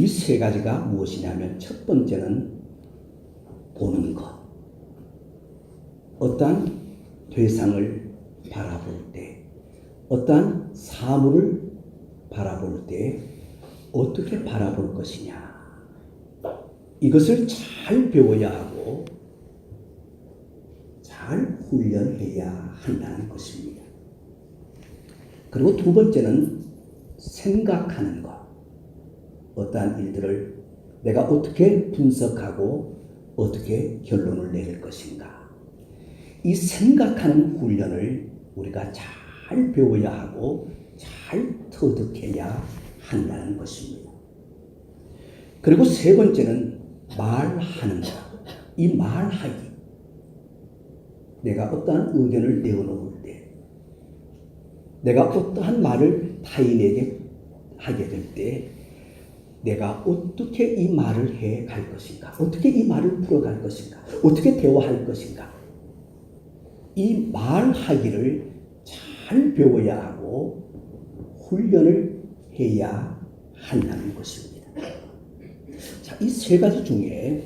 이 세 가지가 무엇이냐면 첫 번째는 보는 것. 어떠한 대상을 바라볼 때, 어떠한 사물을 바라볼 때 어떻게 바라볼 것이냐. 이것을 잘 배워야 하고 잘 훈련해야 한다는 것입니다. 그리고 두 번째는 생각하는 것. 어떠한 일들을 내가 어떻게 분석하고 어떻게 결론을 내릴 것인가. 이 생각하는 훈련을 우리가 잘 배워야 하고 잘 터득해야 한다는 것입니다. 그리고 세 번째는 말하는 것. 이 말하기. 내가 어떠한 의견을 내어놓을 때, 내가 어떠한 말을 타인에게 하게 될 때, 내가 어떻게 이 말을 해 갈 것인가? 어떻게 이 말을 풀어갈 것인가? 어떻게 대화할 것인가? 이 말하기를 잘 배워야 하고 훈련을 해야 한다는 것입니다. 자, 이 세 가지 중에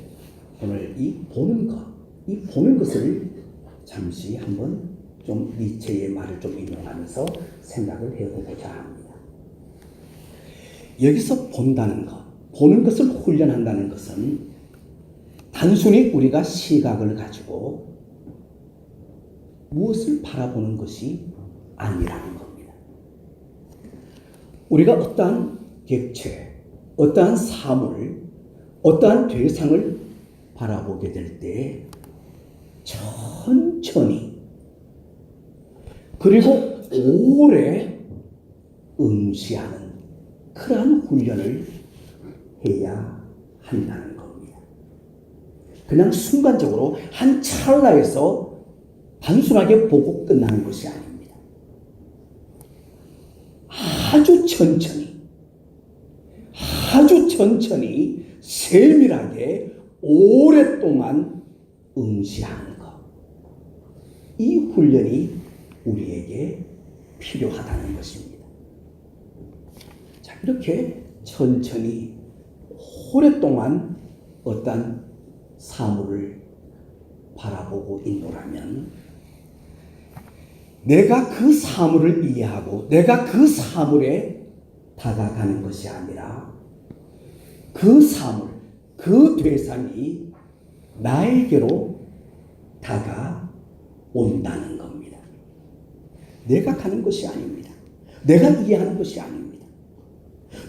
오늘 이 보는 것, 이 보는 것을 잠시 한번 좀 니체의 말을 좀 인용하면서 생각을 해보고자 합니다. 여기서 본다는 것, 보는 것을 훈련한다는 것은 단순히 우리가 시각을 가지고 무엇을 바라보는 것이 아니라는 겁니다. 우리가 어떠한 객체, 어떠한 사물, 어떠한 대상을 바라보게 될 때 천천히 그리고 오래 응시하는 그러한 훈련을 해야 한다는 겁니다. 그냥 순간적으로 한 찰나에서 단순하게 보고 끝나는 것이 아닙니다. 아주 천천히, 아주 천천히 세밀하게 오랫동안 응시하는 것. 이 훈련이 우리에게 필요하다는 것입니다. 자, 이렇게 천천히 오랫동안 어떤 사물을 바라보고 있노라면 내가 그 사물을 이해하고 내가 그 사물에 다가가는 것이 아니라 그 사물, 그 대상이 나에게로 다가온다는 겁니다. 내가 가는 것이 아닙니다. 내가 이해하는 것이 아닙니다.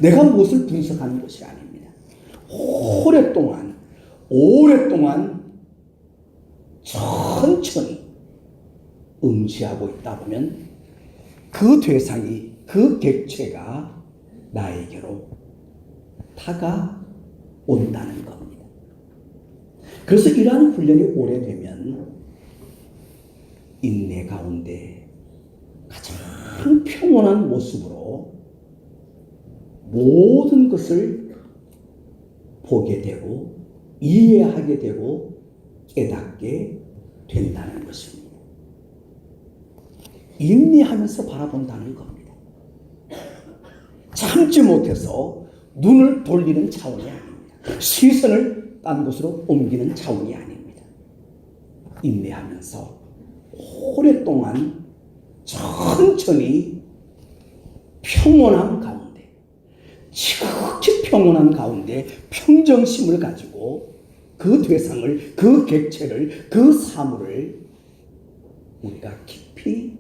내가 무엇을 분석하는 것이 아닙니다. 오랫동안, 오랫동안 천천히 응시하고 있다 보면 그 대상이, 그 객체가 나에게로 다가온다는 겁니다. 그래서 이러한 훈련이 오래되면 인내 가운데 가장 평온한 모습으로 모든 것을 보게 되고 이해하게 되고 깨닫게 된다는 것입니다. 인내하면서 바라본다는 겁니다. 참지 못해서 눈을 돌리는 차원이 아닙니다. 시선을 딴 곳으로 옮기는 차원이 아닙니다. 인내하면서 오랫동안 천천히 평온함 가운데, 지극히 평온한 가운데 평정심을 가지고 그 대상을, 그 객체를, 그 사물을 우리가 깊이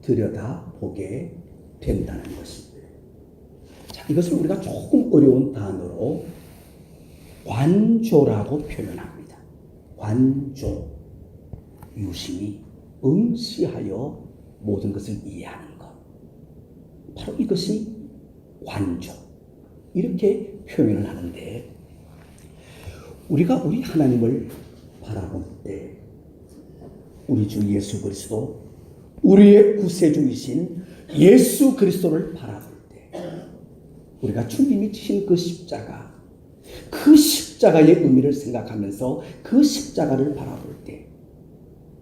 들여다 보게 된다는 것입니다. 자, 이것을 우리가 조금 어려운 단어로 관조라고 표현합니다. 관조. 유심히 응시하여 모든 것을 이해하는 것. 바로 이것이 관조. 이렇게 표현을 하는데 우리가 우리 하나님을 바라볼 때 우리 주 예수 그리스도 우리의 구세주이신 예수 그리스도를 바라볼 때 우리가 주님이 지신 그 십자가 그 십자가의 의미를 생각하면서 그 십자가를 바라볼 때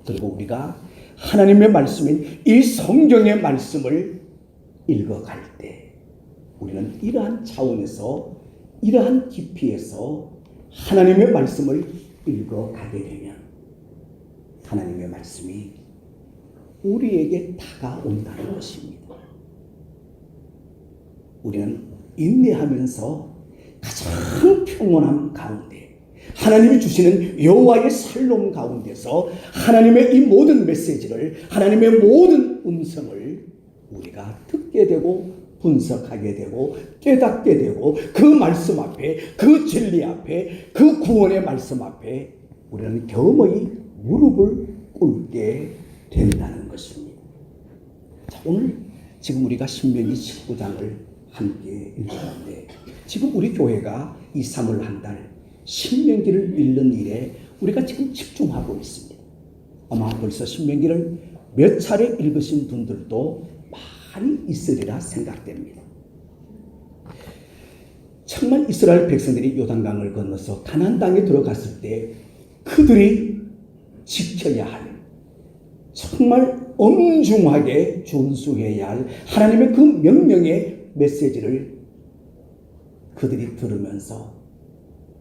그리고 우리가 하나님의 말씀인 이 성경의 말씀을 읽어갈 때 우리는 이러한 차원에서 이러한 깊이에서 하나님의 말씀을 읽어가게 되면 하나님의 말씀이 우리에게 다가온다는 것입니다. 우리는 인내하면서 가장 평온함 가운데 하나님이 주시는 여호와의 살롬 가운데서 하나님의 이 모든 메시지를 하나님의 모든 음성을 우리가 듣게 되고 분석하게 되고 깨닫게 되고 그 말씀 앞에 그 진리 앞에 그 구원의 말씀 앞에 우리는 겸허히 무릎을 꿇게 된다는 것입니다. 자, 오늘 지금 우리가 신명기 19장을 함께 읽었는데 지금 우리 교회가 이 3월 한 달 신명기를 읽는 일에 우리가 지금 집중하고 있습니다. 아마 벌써 신명기를 몇 차례 읽으신 분들도 많이 있으리라 생각됩니다. 정말 이스라엘 백성들이 요단강을 건너서 가나안 땅에 들어갔을 때 그들이 지켜야 할 정말 엄중하게 준수해야 할 하나님의 그 명령의 메시지를 그들이 들으면서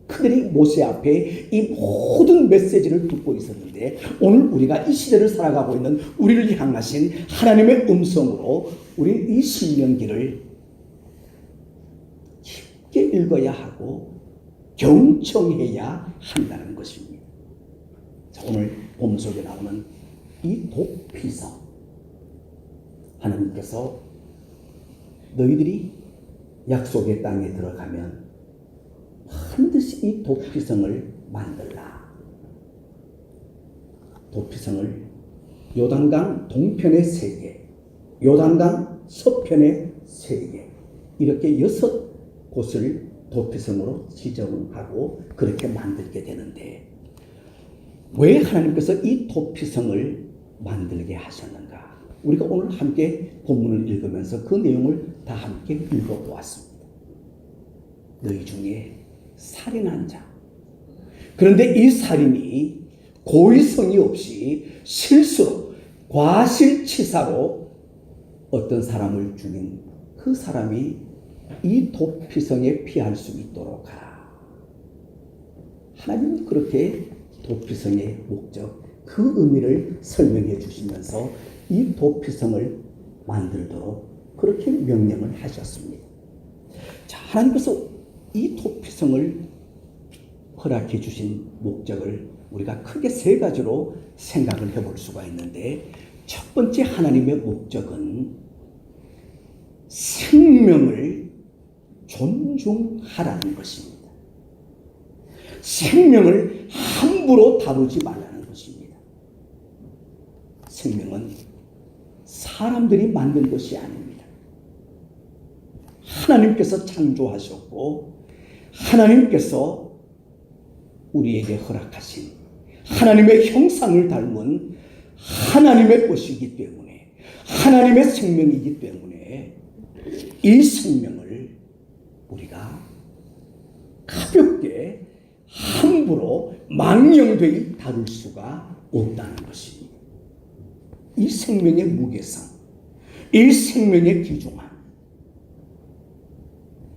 그들이 모세 앞에 이 모든 메시지를 듣고 있었는데 오늘 우리가 이 시대를 살아가고 있는 우리를 향하신 하나님의 음성으로 우리 이 신명기를 깊게 읽어야 하고 경청해야 한다는 것입니다. 자, 오늘 본 속에 나오는 이 도피성 하나님께서 너희들이 약속의 땅에 들어가면 반드시 이 도피성을 만들라. 도피성을 요단강 동편에 세 개, 요단강 서편에 세 개, 이렇게 여섯 곳을 도피성으로 지정하고 그렇게 만들게 되는데 왜 하나님께서 이 도피성을 만들게 하셨는가? 우리가 오늘 함께 본문을 읽으면서 그 내용을 다 함께 읽어보았습니다. 너희 중에 살인한 자. 그런데 이 살인이 고의성이 없이 실수로 과실치사로 어떤 사람을 죽인 그 사람이 이 도피성에 피할 수 있도록 하라. 하나님은 그렇게 도피성의 목적, 그 의미를 설명해 주시면서 이 도피성을 만들도록 그렇게 명령을 하셨습니다. 자, 하나님께서 이 도피성을 허락해 주신 목적을 우리가 크게 세 가지로 생각을 해볼 수가 있는데 첫 번째 하나님의 목적은 생명을 존중하라는 것입니다. 생명을 함부로 다루지 말라는 것입니다. 생명은 사람들이 만든 것이 아닙니다. 하나님께서 창조하셨고 하나님께서 우리에게 허락하신 하나님의 형상을 닮은 하나님의 것이기 때문에 하나님의 생명이기 때문에 이 생명을 우리가 가볍게 함부로 망령되이 다룰 수가 없다는 것입니다. 이 생명의 무게성, 이 생명의 귀중함,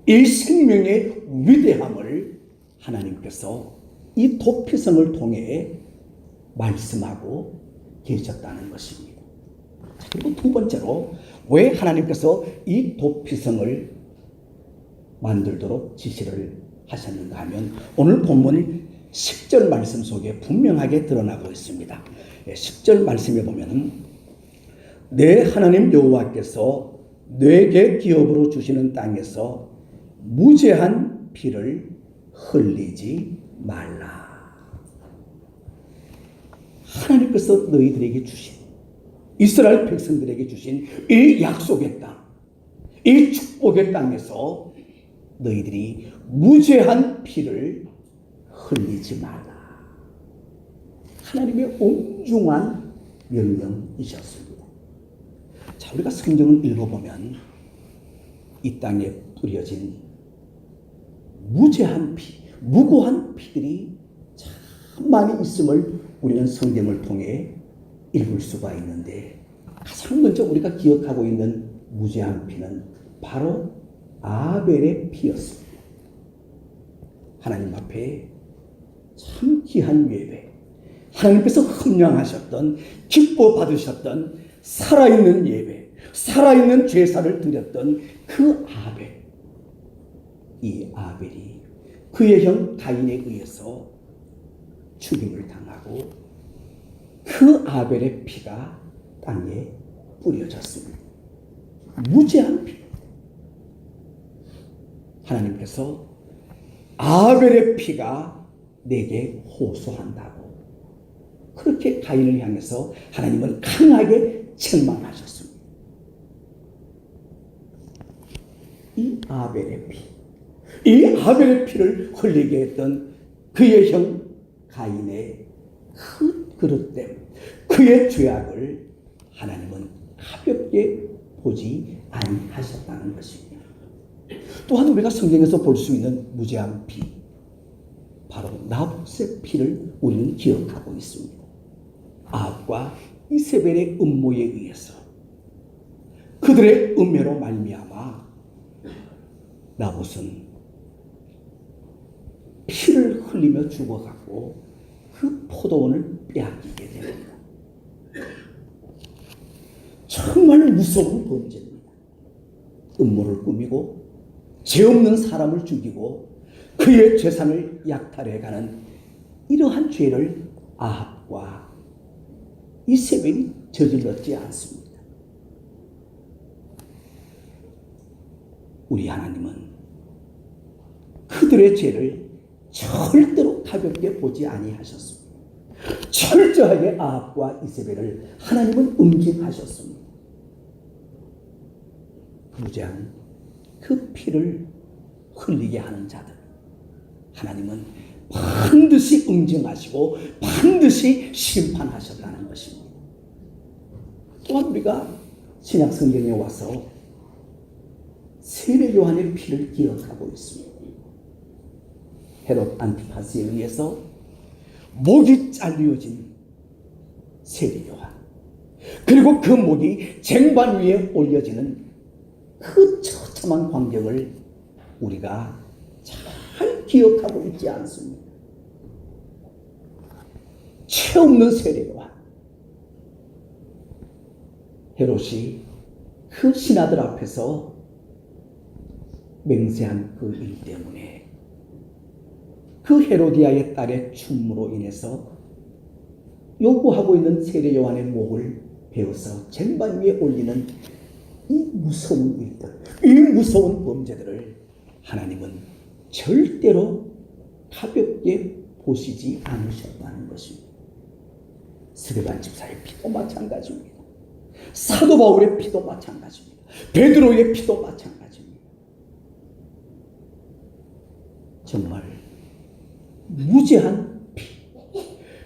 이 생명의 위대함을 하나님께서 이 도피성을 통해 말씀하고 계셨다는 것입니다. 자, 그리고 두 번째로 왜 하나님께서 이 도피성을 만들도록 지시를 하셨는가 하면 오늘 본문 10절 말씀 속에 분명하게 드러나고 있습니다. 10절 말씀에 보면은 내 하나님 여호와께서 뇌게 기업으로 주시는 땅에서 무죄한 피를 흘리지 말라. 하나님께서 너희들에게 주신 이스라엘 백성들에게 주신 이 약속의 땅, 이 축복의 땅에서 너희들이 무죄한 피를 흘리지 말라. 하나님의 엄중한 명령이셨습니다. 자, 우리가 성경을 읽어보면 이 땅에 뿌려진 무죄한 피, 무고한 피들이 참 많이 있음을 우리는 성경을 통해 읽을 수가 있는데 가장 먼저 우리가 기억하고 있는 무죄한 피는 바로 아벨의 피였습니다. 하나님 앞에 참 귀한 예배, 하나님께서 흠량하셨던 기뻐 받으셨던 살아있는 예배, 살아있는 제사를 드렸던 그 아벨, 이 아벨이 그의 형 가인에 의해서 죽임을 당하고 그 아벨의 피가 땅에 뿌려졌습니다. 무죄한 피. 하나님께서 아벨의 피가 내게 호소한다고 그렇게 가인을 향해서 하나님은 강하게 책망하셨습니다. 이 아벨의 피, 이 아벨의 피를 흘리게 했던 그의 형 가인의 그 그릇 때문에 그의 죄악을 하나님은 가볍게 보지 아니하셨다는 것입니다. 또한 우리가 성경에서 볼 수 있는 무죄한 피, 바로 나봇의 피를 우리는 기억하고 있습니다. 아합과 이세벨의 음모에 의해서 그들의 음해로 말미암아 나봇은 피를 흘리며 죽어가고 그 포도원을 빼앗기게 됩니다. 정말 무서운 범죄입니다. 음모를 꾸미고 죄 없는 사람을 죽이고 그의 재산을 약탈해가는 이러한 죄를 아합과 이세벨이 저질렀지 않습니다. 우리 하나님은 그들의 죄를 절대로 가볍게 보지 아니하셨습니다. 철저하게 아합과 이세벨을 하나님은 응징하셨습니다. 무죄한 그 피를 흘리게 하는 자들 하나님은 반드시 응징하시고 반드시 심판하셨다는 것입니다. 또한 우리가 신약 성경에 와서 세례 요한의 피를 기억하고 있습니다. 헤롯 안티파스에 의해서 목이 잘려진 세례 요한 그리고 그 목이 쟁반 위에 올려지는 그 처참한 광경을 우리가 잘 기억하고 있지 않습니다. 죄 없는 세례요한 헤롯이 그 신하들 앞에서 맹세한 그 일 때문에 그 헤로디아의 딸의 춤으로 인해서 요구하고 있는 세례 요한의 목을 베어서 쟁반 위에 올리는 이 무서운 일들, 이 무서운 범죄들을 하나님은 절대로 가볍게 보시지 않으셨다는 것입니다. 스데반 집사의 피도 마찬가지입니다. 사도 바울의 피도 마찬가지입니다. 베드로의 피도 마찬가지입니다. 정말 무죄한 피,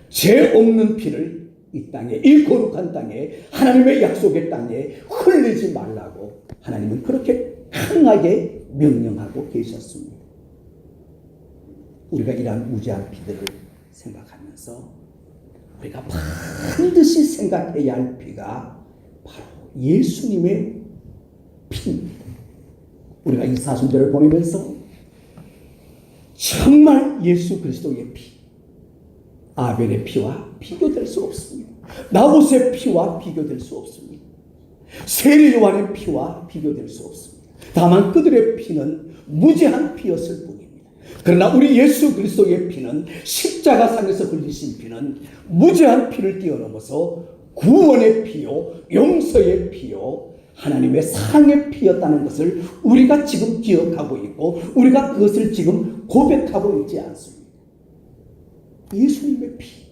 죄 없는 피를 이 땅에, 이 거룩한 땅에, 하나님의 약속의 땅에 흘리지 말라고 하나님은 그렇게 강하게 명령하고 계셨습니다. 우리가 이러한 무죄한 피들을 생각하면서 우리가 반드시 생각해야 할 피가 바로 예수님의 피입니다. 우리가 이 사순절을 보내면서 정말 예수 그리스도의 피, 아벨의 피와 비교될 수 없습니다. 나봇의 피와 비교될 수 없습니다. 세례 요한의 피와 비교될 수 없습니다. 다만 그들의 피는 무죄한 피였을 뿐입니다. 그러나 우리 예수 그리스도의 피는 십자가상에서 흘리신 피는 무죄한 피를 뛰어넘어서 구원의 피요, 용서의 피요, 하나님의 사랑의 피였다는 것을 우리가 지금 기억하고 있고 우리가 그것을 지금 고백하고 있지 않습니다. 예수님의 피.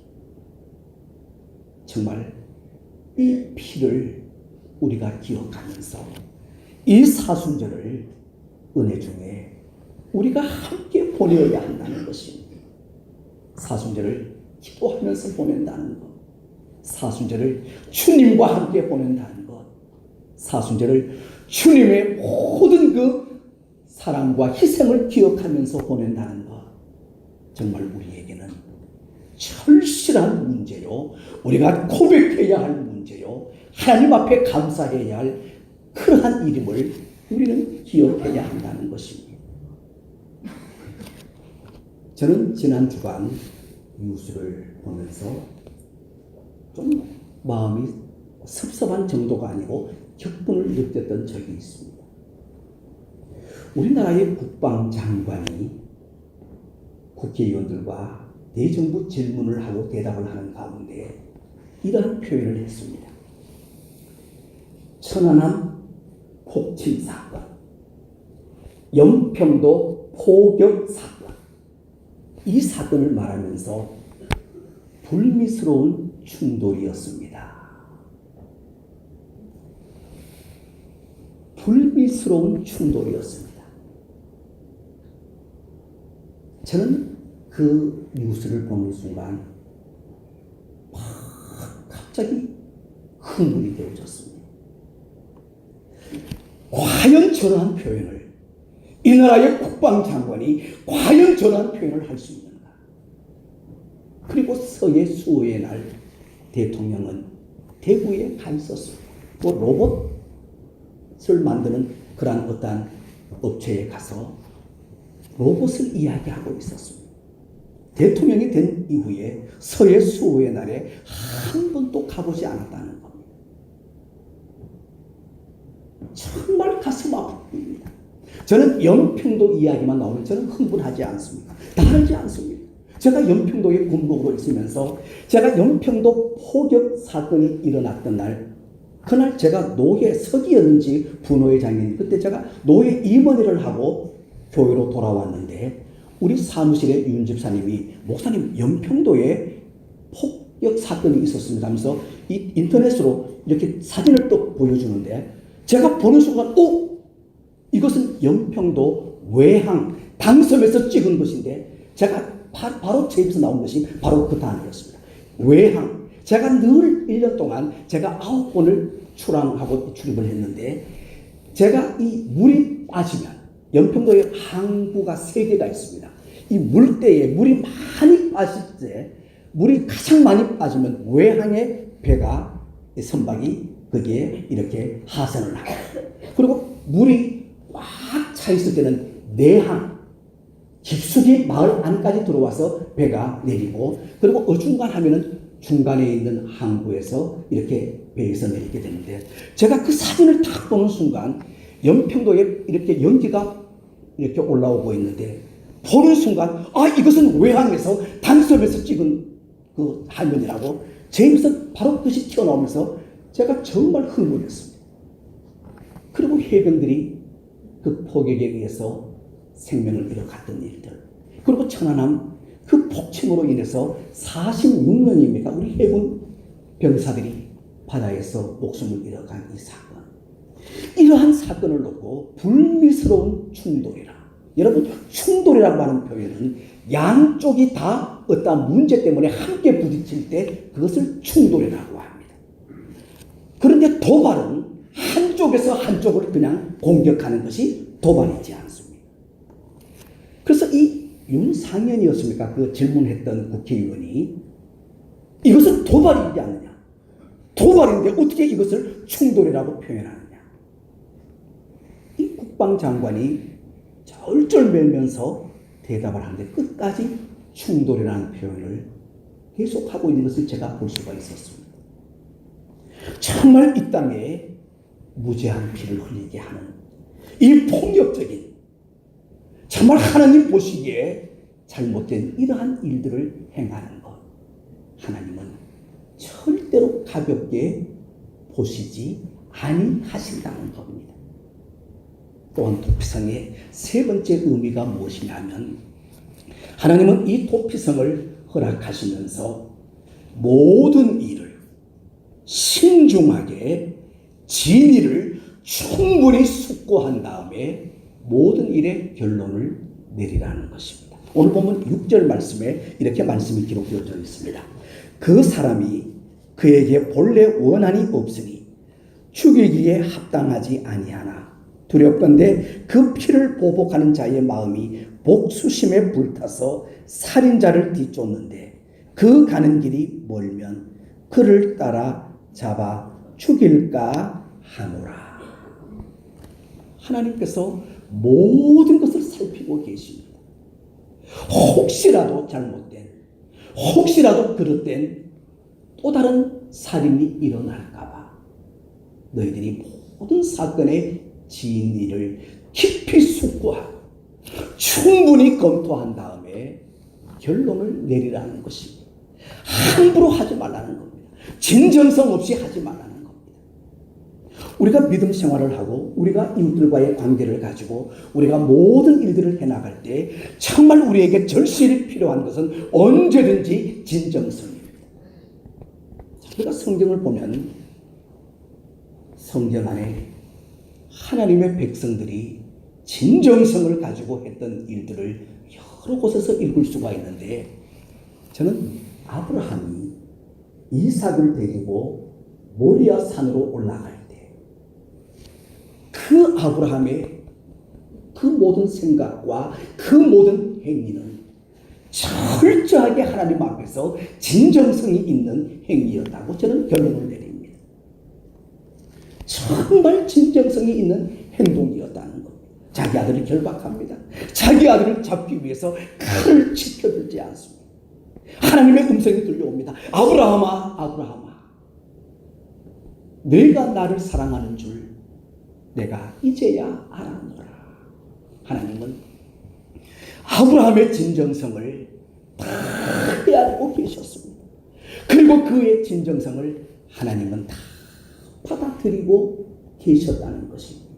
정말 이 피를 우리가 기억하면서 이 사순절을 은혜 중에 우리가 함께 보내어야 한다는 것입니다. 사순절을 기도하면서 보낸다는 것. 사순절을 주님과 함께 보낸다는 것. 사순절을 주님의 모든 그 사랑과 희생을 기억하면서 보낸다는 것. 정말 우리에게는 철실한 문제요. 우리가 고백해야 할 문제요. 하나님 앞에 감사해야 할 그러한 이름을 우리는 기억해야 한다는 것입니다. 저는 지난 주간 뉴스를 보면서 좀 마음이 섭섭한 정도가 아니고 격분을 느꼈던 적이 있습니다. 우리나라의 국방장관이 국회의원들과 대정부 질문을 하고 대답을 하는 가운데 이러한 표현을 했습니다. 천안함 폭침 사건, 연평도 포격 사건, 이 사건을 말하면서 불미스러운 충돌이었습니다. 불미스러운 충돌이었습니다. 저는 그 뉴스를 보는 순간 막 갑자기 흥분이 되어졌습니다. 과연 저러한 표현을 이 나라의 국방장관이 과연 저러한 표현을 할 수 있는가? 그리고 서해 수호의 날 대통령은 대구에 가 있었습니다. 뭐 로봇 을 만드는 그러한 어떠한 업체에 가서 로봇을 이야기하고 있었습니다. 대통령이 된 이후에 서해 수호의 날에 한 번도 가보지 않았다는 겁니다. 정말 가슴 아픕니다. 저는 연평도 이야기만 나오면 저는 흥분하지 않습니다. 다르지 않습니다. 제가 연평도에 군복으로 있으면서 제가 연평도 포격 사건이 일어났던 날 그날 제가 노예 서기였는지 부노회장님 그때 제가 노예 임원회를 하고 교회로 돌아왔는데 우리 사무실에 윤 집사님이 목사님 연평도에 폭격 사건이 있었습니다 하면서 이 인터넷으로 이렇게 사진을 또 보여주는데 제가 보는 순간 어? 이것은 연평도 외항 당섬에서 찍은 것인데 제가 바, 바로 제 입에서 나온 것이 바로 그 단어였습니다. 외항. 제가 늘 1년 동안 제가 아홉 번을 출항하고 출입을 했는데 제가 이 물이 빠지면 연평도에 항구가 세 개가 있습니다. 이 물때에 물이 많이 빠질 때 물이 가장 많이 빠지면 외항의 배가 이 선박이 거기에 이렇게 하선을 하고 그리고 물이 꽉 차 있을 때는 내항 깊숙이 마을 안까지 들어와서 배가 내리고 그리고 어중간하면은 중간에 있는 항구에서 이렇게 배에서 내리게 되는데 제가 그 사진을 딱 보는 순간 연평도에 이렇게 연기가 이렇게 올라오고 있는데 보는 순간 아 이것은 외항에서 단섬에서 찍은 그 화면이라고 제 입에서 바로 그것이 튀어나오면서 제가 정말 흥분했습니다. 그리고 해병들이 그 포격에 의해서 생명을 잃어갔던 일들 그리고 천안함 그 폭침으로 인해서 46명입니까 우리 해군 병사들이 바다에서 목숨을 잃어간 이 사건. 이러한 사건을 놓고 불미스러운 충돌이라. 여러분 충돌이라고 하는 표현은 양쪽이 다 어떠한 문제 때문에 함께 부딪힐 때 그것을 충돌이라고 합니다. 그런데 도발은 한쪽에서 한쪽을 그냥 공격하는 것이 도발이지 않습니다. 그래서 이 윤상현이었습니까? 그 질문했던 국회의원이 이것은 도발이지 않느냐? 도발인데 어떻게 이것을 충돌이라고 표현하느냐? 이 국방장관이 절절매면서 대답을 하는데 끝까지 충돌이라는 표현을 계속하고 있는 것을 제가 볼 수가 있었습니다. 정말 이 땅에 무죄한 피를 흘리게 하는 이 폭력적인 정말 하나님 보시기에 잘못된 이러한 일들을 행하는 것 하나님은 절대로 가볍게 보시지 아니하신다는 겁니다. 또한 도피성의 세 번째 의미가 무엇이냐면 하나님은 이 도피성을 허락하시면서 모든 일을 신중하게 진리를 충분히 숙고한 다음에 모든 일의 결론을 내리라는 것입니다. 오늘 보면 6절 말씀에 이렇게 말씀이 기록되어져 있습니다. 그 사람이 그에게 본래 원한이 없으니 죽이기에 합당하지 아니하나 두렵건대 그 피를 보복하는 자의 마음이 복수심에 불타서 살인자를 뒤쫓는데 그 가는 길이 멀면 그를 따라 잡아 죽일까 하노라. 하나님께서 모든 것을 살피고 계십니다. 혹시라도 잘못된, 혹시라도 그릇된 또 다른 살인이 일어날까봐 너희들이 모든 사건의 진위를 깊이 숙고하고 충분히 검토한 다음에 결론을 내리라는 것입니다. 함부로 하지 말라는 겁니다. 진정성 없이 하지 말라는. 우리가 믿음 생활을 하고 우리가 이웃들과의 관계를 가지고 우리가 모든 일들을 해나갈 때 정말 우리에게 절실히 필요한 것은 언제든지 진정성입니다. 우리가 성경을 보면 성경 안에 하나님의 백성들이 진정성을 가지고 했던 일들을 여러 곳에서 읽을 수가 있는데 저는 아브라함이 이삭을 데리고 모리아 산으로 올라갈 때 그 아브라함의 그 모든 생각과 그 모든 행위는 철저하게 하나님 앞에서 진정성이 있는 행위였다고 저는 결론을 내립니다. 정말 진정성이 있는 행동이었다는 것. 자기 아들을 결박합니다. 자기 아들을 잡기 위해서 칼을 지켜들지 않습니다. 하나님의 음성이 들려옵니다. 아브라함아, 아브라함아. 내가 나를 사랑하는 줄 내가 이제야 알았노라. 하나님은 아브라함의 진정성을 다 헤아리고 계셨습니다. 그리고 그의 진정성을 하나님은 다 받아들이고 계셨다는 것입니다.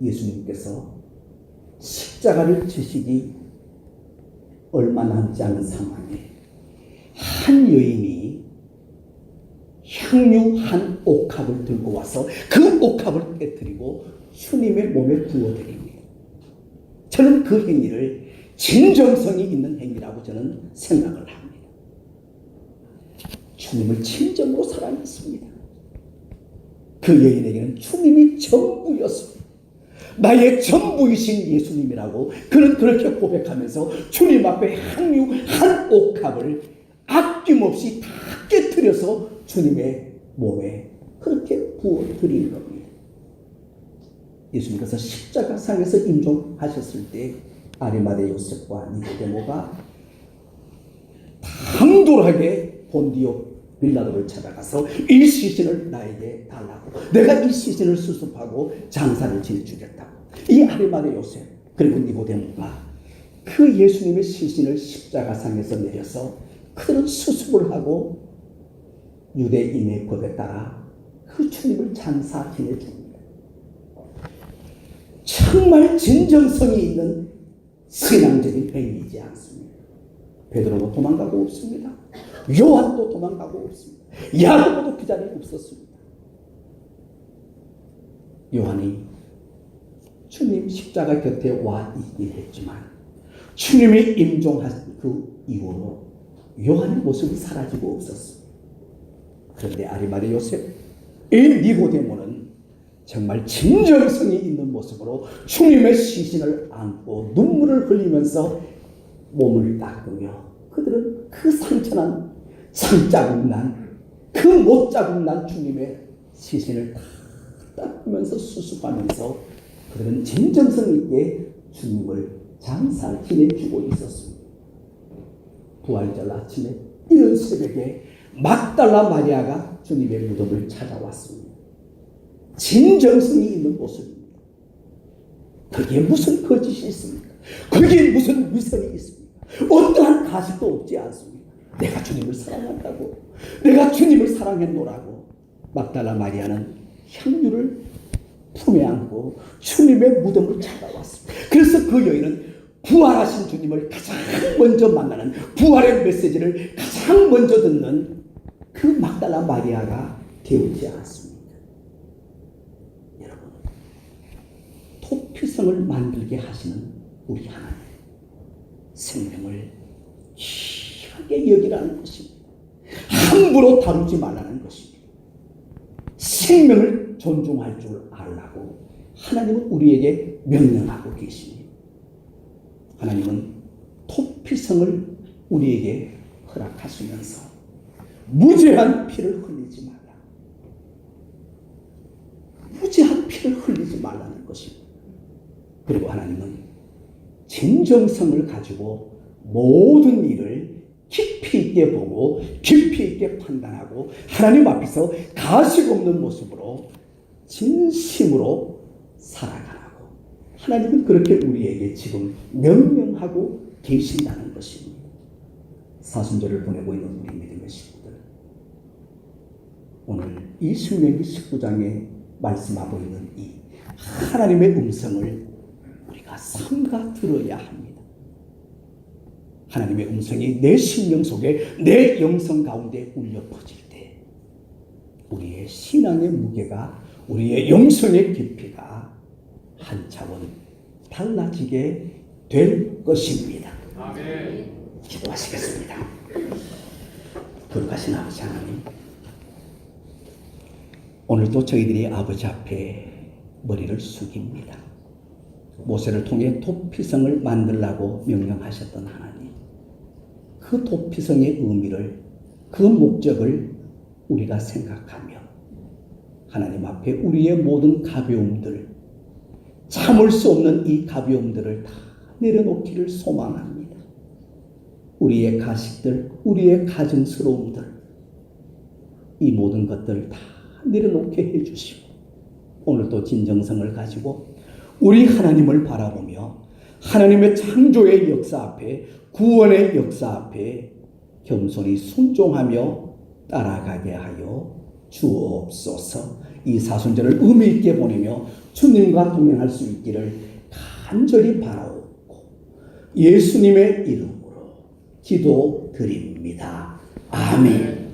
예수님께서 십자가를 지시기 얼마 남지 않은 상황에 한 여인이 향유 한 옥합을 들고 와서 그 옥합을 깨뜨리고 주님의 몸에 부어드립니다. 저는 그 행위를 진정성이 있는 행위라고 저는 생각을 합니다. 주님을 진정으로 사랑했습니다. 그 여인에게는 주님이 전부였습니다. 나의 전부이신 예수님이라고 그는 그렇게 고백하면서 주님 앞에 향유 한 옥합을 아낌없이 다 깨 뜨려서 주님의 몸에 그렇게 부어드린 겁니다. 예수님께서 십자가상에서 임종하셨을 때 아리마대 요셉과 니고데모가 당돌하게 본디오 빌라도를 찾아가서 이 시신을 나에게 달라고 내가 이 시신을 수습하고 장사를 지내주겠다고 이 아리마대 요셉 그리고 니고데모가 그 예수님의 시신을 십자가상에서 내려서 그들은 수습을 하고 유대인의 법에 따라 그 주님을 장사 지내줍니다. 정말 진정성이 있는 신앙적인 행위이지 않습니다. 베드로도 도망가고 없습니다. 요한도 도망가고 없습니다. 야고보도 그 자리에 없었습니다. 요한이 주님 십자가 곁에 와 있긴 했지만 주님이 임종한 그 이후로 요한의 모습이 사라지고 없었습니다. 그런데 아리마대 요셉, 이 니고데모는 정말 진정성이 있는 모습으로 주님의 시신을 안고 눈물을 흘리면서 몸을 닦으며 그들은 그 상처난 상자국 난그 못자국 난 주님의 시신을 다 닦으면서 수습하면서 그들은 진정성 있게 주님을 장사 지내주고 있었습니다. 부활절 아침에 이른 새벽에 막달라 마리아가 주님의 무덤을 찾아왔습니다. 진정성이 있는 모습입니다. 거기에 무슨 거짓이 있습니까? 거기에 무슨 위선이 있습니까? 어떠한 가식도 없지 않습니다. 내가 주님을 사랑한다고, 내가 주님을 사랑했노라고 막달라 마리아는 향유를 품에 안고 주님의 무덤을 찾아왔습니다. 그래서 그 여인은 부활하신 주님을 가장 먼저 만나는 부활의 메시지를 가장 먼저 듣는 그 막달라 마리아가 되었지 않았습니까? 여러분, 토피성을 만들게 하시는 우리 하나님 생명을 귀하게 여기라는 것입니다. 함부로 다루지 말라는 것입니다. 생명을 존중할 줄 알라고 하나님은 우리에게 명령하고 계십니다. 하나님은 토피성을 우리에게 허락하시면서 무죄한 피를 흘리지 말라. 무죄한 피를 흘리지 말라는 것입니다. 그리고 하나님은 진정성을 가지고 모든 일을 깊이 있게 보고 깊이 있게 판단하고 하나님 앞에서 가식 없는 모습으로 진심으로 살아가라고 하나님은 그렇게 우리에게 지금 명령하고 계신다는 것입니다. 사순절을 보내고 있는 우리 믿음의 식구들 오늘 이 신명기 19장에 말씀하고 있는 이 하나님의 음성을 우리가 삼가 들어야 합니다. 하나님의 음성이 내 심령 속에 내 영성 가운데 울려 퍼질 때 우리의 신앙의 무게가 우리의 영성의 깊이가 한 차원 달라지게 될 것입니다. 아멘. 기도하시겠습니다. 거룩하신 아버지 하나님, 오늘도 저희들이 아버지 앞에 머리를 숙입니다. 모세를 통해 도피성을 만들라고 명령하셨던 하나님, 그 도피성의 의미를, 그 목적을 우리가 생각하며 하나님 앞에 우리의 모든 가벼움들, 참을 수 없는 이 가벼움들을 다 내려놓기를 소망합니다. 우리의 가식들, 우리의 가증스러움들, 이 모든 것들 다 내려놓게 해주시고, 오늘도 진정성을 가지고 우리 하나님을 바라보며 하나님의 창조의 역사 앞에, 구원의 역사 앞에 겸손히 순종하며 따라가게 하여 주옵소서 이 사순절을 의미 있게 보내며 주님과 동행할 수 있기를 간절히 바라옵고 예수님의 이름으로 기도드립니다. 아멘.